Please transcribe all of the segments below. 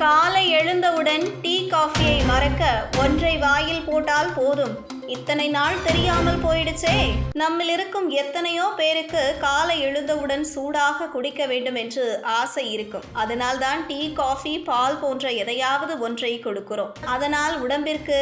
காலை எழுந்தவுடன் டீ காஃபியை மறக்க ஒன்றை வாயில் போட்டால் போதும். இத்தனை நாள் தெரியாமல் போயிடுச்சே. நம்மில் இருக்கும் எத்தனையோ பேருக்கு காலை எழுந்தவுடன் சூடாக குடிக்க வேண்டும் என்று ஆசை இருக்கும். அதனால்தான் டீ காஃபி பால் போன்ற எதையாவது ஒன்றை கொடுக்கிறோம். அதனால் உடம்பிற்கு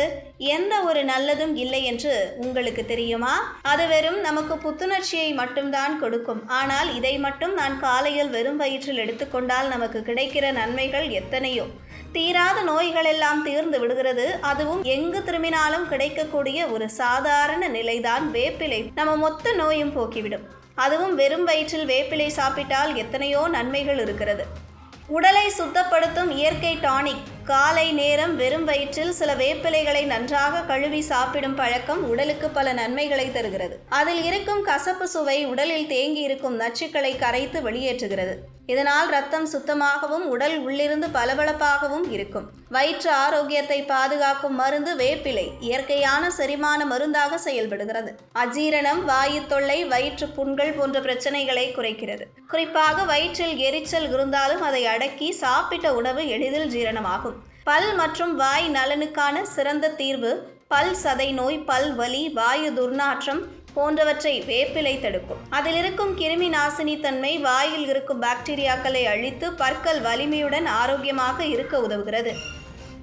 எந்த ஒரு நல்லதும் இல்லை என்று உங்களுக்கு தெரியுமா? அது வெறும் நமக்கு புத்துணர்ச்சியை மட்டும்தான் கொடுக்கும். ஆனால் இதை மட்டும் நான் காலையில் வெறும் வயிற்றில் எடுத்துக்கொண்டால் நமக்கு கிடைக்கிற நன்மைகள் எத்தனையோ. தீராத நோய்கள் எல்லாம் தீர்ந்து விடுகிறது. அதுவும் எங்கு திரும்பினாலும் கிடைக்கக்கூடிய ஒரு சாதாரண நிலைதான் வேப்பிலை. நம்ம மொத்த நோயும் போக்கிவிடும். அதுவும் வெறும் வயிற்றில் வேப்பிலை சாப்பிட்டால் எத்தனையோ நன்மைகள் இருக்கிறது. உடலை சுத்தப்படுத்தும் இயற்கை டானிக் காலை நேரம் வெறும் வயிற்றில் சில வேப்பிலைகளை நன்றாக கழுவி சாப்பிடும் பழக்கம் உடலுக்கு பல நன்மைகளை தருகிறது. அதில் இருக்கும் கசப்பு சுவை உடலில் தேங்கி இருக்கும் நச்சுக்களை கரைத்து வெளியேற்றுகிறது. இதனால் ரத்தம் சுத்தமாகவும் உடல் உள்ளிருந்து பளபளப்பாகவும் இருக்கும். வயிற்று ஆரோக்கியத்தை பாதுகாக்கும் மருந்து வேப்பிலை இயற்கையான செரிமான மருந்தாக செயல்படுகிறது. அஜீரணம் வாயு தொல்லை வயிற்று புண்கள் போன்ற பிரச்சனைகளை குறைக்கிறது. குறிப்பாக வயிற்றில் எரிச்சல் இருந்தாலும் அதை அடக்கி சாப்பிட்ட உணவு எளிதில் ஜீரணமாகும். பல் மற்றும் வாய் நலனுக்கான சிறந்த தீர்வு பல் சதை நோய் பல் வலி வாயு துர்நாற்றம் போன்றவற்றை வேப்பிலை தடுக்கும். அதில் இருக்கும் கிருமி நாசினி தன்மை வாயில் இருக்கும் பாக்டீரியாக்களை அழித்து பற்கள் வலிமையுடன் ஆரோக்கியமாக இருக்க உதவுகிறது.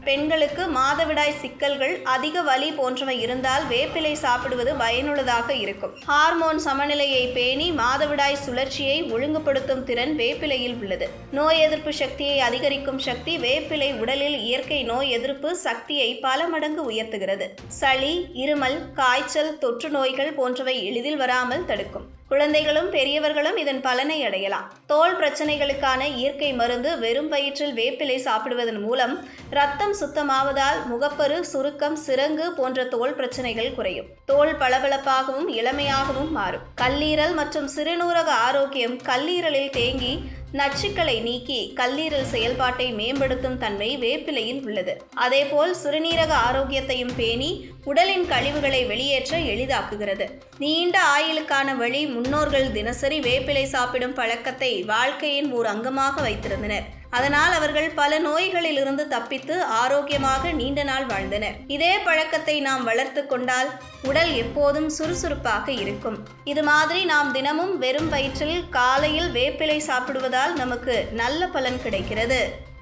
பெண்களுக்கு மாதவிடாய் சிக்கல்கள் அதிக வலி போன்றவை இருந்தால் வேப்பிலை சாப்பிடுவது பயனுள்ளதாக இருக்கும். ஹார்மோன் சமநிலையை பேணி மாதவிடாய் சுழற்சியை ஒழுங்குபடுத்தும் திறன் வேப்பிலையில் உள்ளது. நோய் எதிர்ப்பு சக்தியை அதிகரிக்கும் சக்தி வேப்பிலை உடலில் இயற்கை நோய் எதிர்ப்பு சக்தியை பல மடங்கு உயர்த்துகிறது. சளி இருமல் காய்ச்சல் தொற்று நோய்கள் போன்றவை எளிதில் வராமல் தடுக்கும். குழந்தைகளும் பெரியவர்களும் இதன் பலனை அடையலாம். தோல் பிரச்சனைகளுக்கான இயற்கை மருந்து வெறும் வயிற்றில் வேப்பிலை சாப்பிடுவதன் மூலம் ரத்தம் சுத்தமாவதால் முகப்பரு சுருக்கம் சிரங்கு போன்ற தோல் பிரச்சனைகள் குறையும். தோல் பளபளப்பாகவும் இளமையாகவும் மாறும். கல்லீரல் மற்றும் சிறுநூரக ஆரோக்கியம் கல்லீரலில் தேங்கி நச்சுக்களை நீக்கி கல்லீரல் செயல்பாட்டை மேம்படுத்தும் தன்மை வேப்பிலையில் உள்ளது. அதேபோல் சிறுநீரக ஆரோக்கியத்தையும் பேணி உடலின் கழிவுகளை வெளியேற்ற எளிதாக்குகிறது. நீண்ட ஆயுளுக்கான வழி முன்னோர்கள் தினசரி வேப்பிலை சாப்பிடும் பழக்கத்தை வாழ்க்கையின் ஓர் அங்கமாக வைத்திருந்தனர். அதனால் அவர்கள் பல நோய்களிலிருந்து தப்பித்து ஆரோக்கியமாக நீண்ட நாள் வாழ்ந்தனர். இதே பழக்கத்தை நாம் வளர்த்து கொண்டால் உடல் எப்போதும் சுறுசுறுப்பாக இருக்கும். இது மாதிரி நாம் தினமும் வெறும் வயிற்றில் காலையில் வேப்பிலை சாப்பிடுவதால் நமக்கு நல்ல பலன் கிடைக்கிறது.